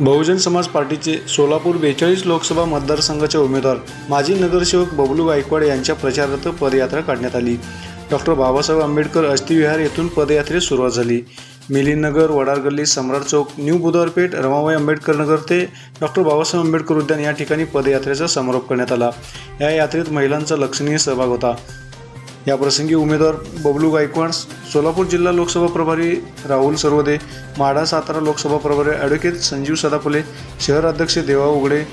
बहुजन समाज पार्टीचे सोलापूर बेचाळीस लोकसभा मतदारसंघाचे उमेदवार माजी नगरसेवक बबलू गायकवाड यांच्या प्रचारार्थ पदयात्रा काढण्यात आली. डॉक्टर बाबासाहेब आंबेडकर अस्थिविहार येथून पदयात्रेस सुरुवात झाली. मिलिंदनगर वडार गल्ली सम्राट चौक न्यू बुधवारपेठ रमाबाई आंबेडकर नगर ते डॉक्टर बाबासाहेब आंबेडकर उद्यान या ठिकाणी पदयात्रेचा समारोप करण्यात आला. या यात्रेत महिलांचा लक्षणीय सहभाग होता. याप्रसंगी उमेदवार बबलू गायकवाड सोलापूर जिल्हा लोकसभा प्रभारी राहुल सर्वदे माढा सातारा लोकसभा प्रभारी ॲडव्होकेट संजीव सदाफुले शहर अध्यक्ष देवा उघडे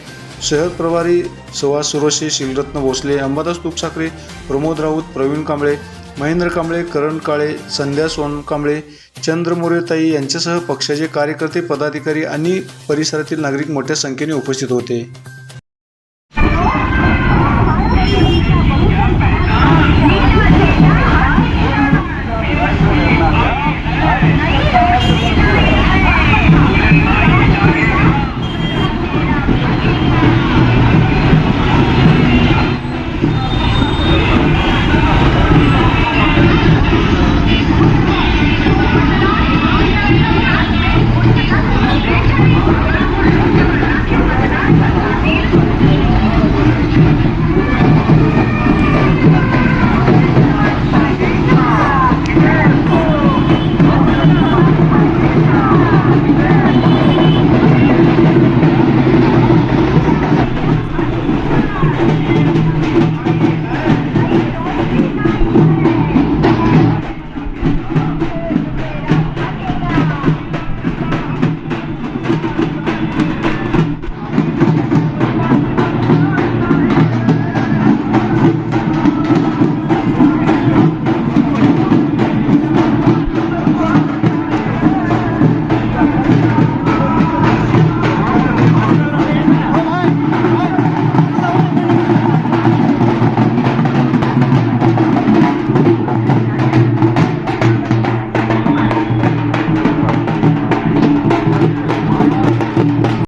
शहर प्रभारी सुहास सुरोशे शिलरत्न भोसले अंबादास तुपसाकरे प्रमोद राऊत प्रवीण कांबळे महेंद्र कांबळे करण काळे संध्या सोनकांबळे चंद्र मोरेताई यांच्यासह पक्षाचे कार्यकर्ते पदाधिकारी आणि परिसरातील नागरिक मोठ्या संख्येने उपस्थित होते.